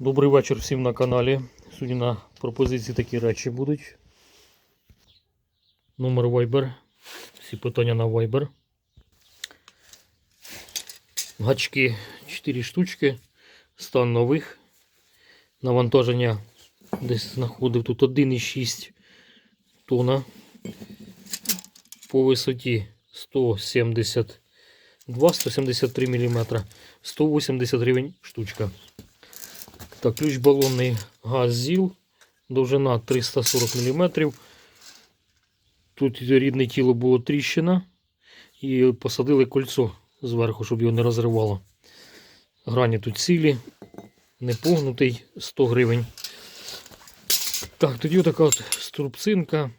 Добрий вечір всім на каналі. Сьогодні на пропозиції такі речі будуть. Номер Viber. Всі питання на Viber. Гачки 4 штучки. Стан нових. Навантаження десь знаходив тут 1,6 тонна. По висоті 172-173 мм. 180 гривень штучка. Так, ключ балонний газ ЗІЛ, довжина 340 мм. Тут рідне тіло було тріщина і посадили кольцо зверху, щоб його не розривало. Грані тут цілі, не погнутий 100 гривень. Так, тоді така от струбцинка,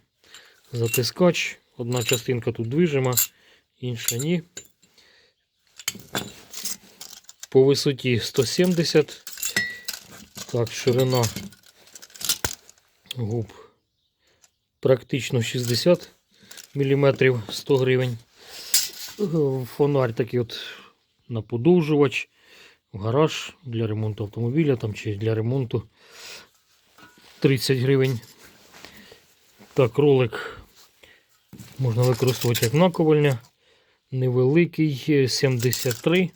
затискач. Одна частинка тут движима, інша ні. По висоті 170 так, ширина губ практично 60 мм 100 гривень. Фонарь такий от на подовжувач, в гараж для ремонту автомобіля там, чи для ремонту 30 гривень. Так, ролик можна використовувати як наковальня. Невеликий е, 73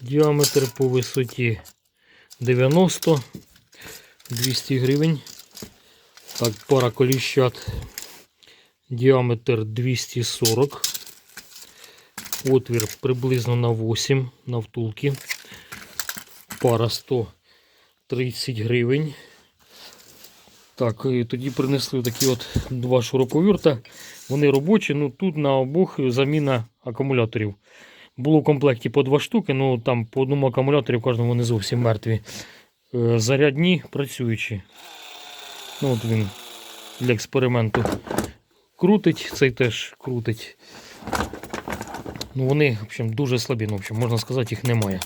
діаметр по висоті 90 200 гривень. Так, пара коліщат. Діаметр 240. Отвір приблизно на 8 на втулки. Пара 130 гривень. Так, і тоді принесли такі от два шуруповерта. Вони робочі, ну тут на обох заміна акумуляторів. Було в комплекті по два штуки, ну там по одному акумуляторі в кожному вони зовсім мертві. Е, Зарядні працюючі. Ну, от він для експерименту крутить, цей теж крутить. Ну, вони, в общем, дуже слабі, ну, в общем, можна сказати, їх немає.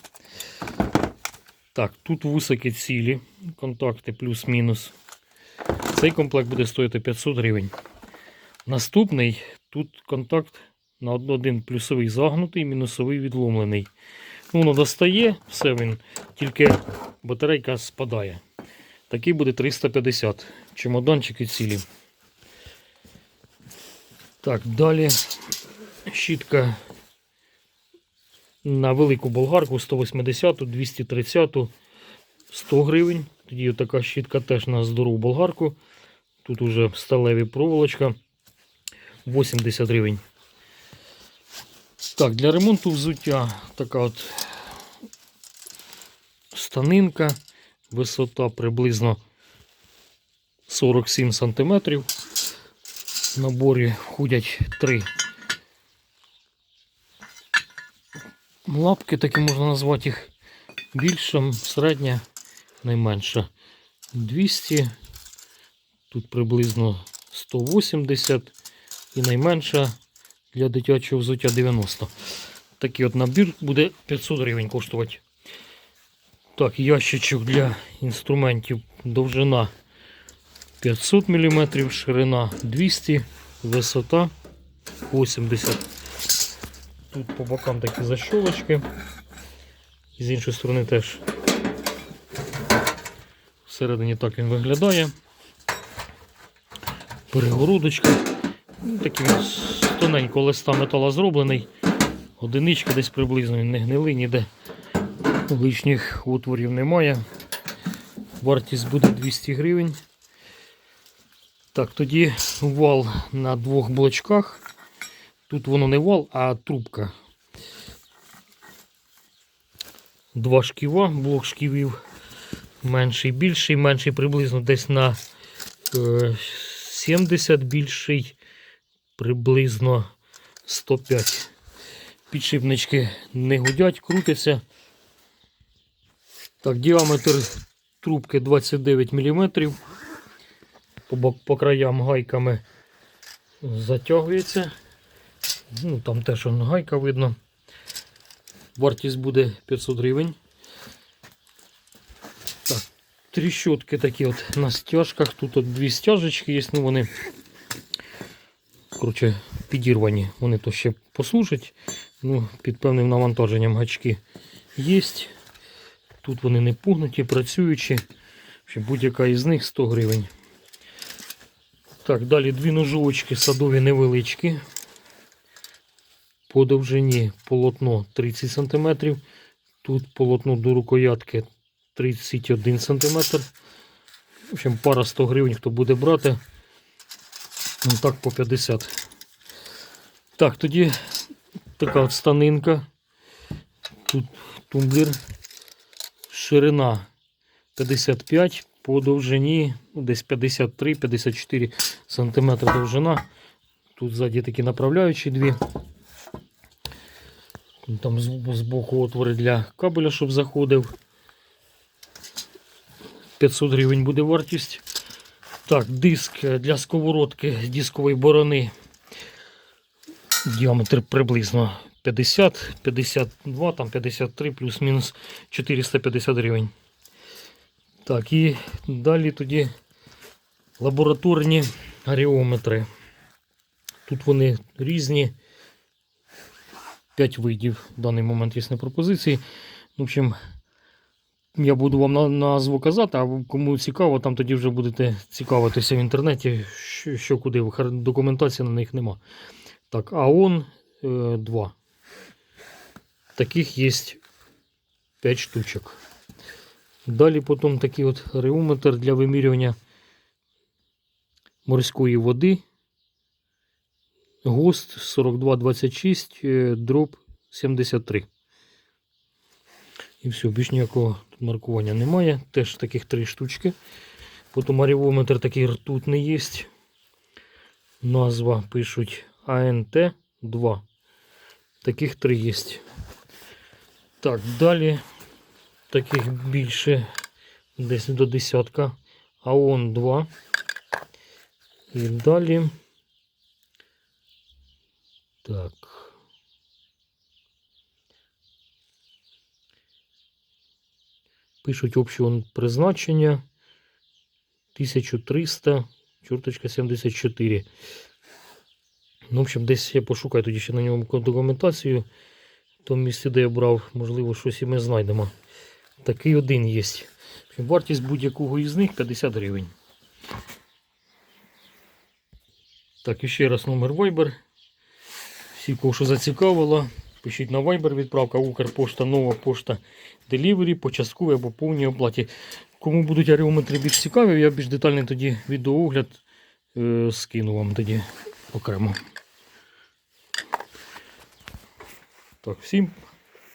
Так, тут високі цілі, контакти плюс-мінус. Цей комплект буде стоїти 500 гривень. Наступний тут контакт на один плюсовий загнутий, мінусовий відломлений. Ну, Воно достає, все він, тільки батарейка спадає. Такий буде 350. Чемоданчики цілі. Так, далі щітка на велику болгарку 180, 230, 100 гривень. Тоді така щітка теж на здорову болгарку. Тут уже сталеві проволочка 80 гривень. Так, для ремонту взуття така от станинка, висота приблизно 47 см. В наборі входять три лапки, такі можна назвати їх. Більша, середня, найменша 200. Тут приблизно 180 і найменша для дитячого взуття 90. Такий от набір буде 500 гривень коштувати. Так, ящичок для інструментів довжина 500 мм, ширина 200, висота 80. Тут по бокам такі защолочки. І з іншої сторони теж всередині так він виглядає. Перегородочка. Ну, Такий він з тоненького листа метала зроблений. Одиничка десь приблизно, не гнилий ніде. Лишніх отворів немає. Вартість буде 200 гривень. Так, тоді вал на двох блочках. Тут воно не вал, а трубка. Два шківа, блок шківів. Менший, більший, менший приблизно десь на е, 70, більший приблизно 105. Підшипнички не гудять, крутяться. Так, діаметр трубки 29 мм. По, бок- по краям гайками затягується. Ну, там теж гайка видно. Вартість буде 500 гривень. Так, тріщотки такі от на стяжках. Тут от дві стяжечки є, ну вони коротше, підірвані. Вони то ще послужать. Ну, під певним навантаженням гачки є. Тут вони не пугнуті, працюючі. Будь-яка із них 100 гривень. Так, далі дві ножовочки садові невеличкі. По довжині полотно 30 см. Тут полотно до рукоятки 31 см. В общем, пара 100 гривень, хто буде брати. Ну так по 50. Так, тоді така от станинка. Тут тумблер. Ширина 55, по довжині ну, десь 53-54 см довжина. Тут ззаді такі направляючі дві. Там з- збоку отвори для кабеля, щоб заходив. 500 гривень буде вартість. Так, диск для сковородки дискової борони. Діаметр приблизно 50, 52, там 53, плюс-мінус 450 гривень. Так, і далі тоді лабораторні аріометри. Тут вони різні. 5 видів в даний момент є пропозиції. В общем, я буду вам на- назву казати, а кому цікаво, там тоді вже будете цікавитися в інтернеті, що, що куди. Документації на них нема. Так, АОН 2. Таких є 5 штучок. Далі потім такий от реометр для вимірювання морської води. ГОСТ 4226, е, дроб 73. І все, більш ніякого маркування немає. Теж таких три штучки. Потім аріометр такий ртутний є. Назва пишуть АНТ-2. Таких три є. Так, далі таких більше десь до десятка. АОН 2. І далі. Так. Пишуть общого призначення 1300, чорточка 74. Ну, в общем, десь я пошукаю тоді ще на ньому документацію. В тому місці, де я брав, можливо, щось і ми знайдемо. Такий один є. Вартість будь-якого із них 50 гривень. Так, і ще раз номер Viber. Всі, кого що зацікавило, пишіть на Viber відправка Укрпошта, нова пошта Delivery по частковій або повній оплаті. Кому будуть аріометри більш цікаві, я більш детальний тоді відеоогляд е, скину вам тоді окремо. Так, всім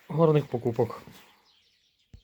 гарних покупок.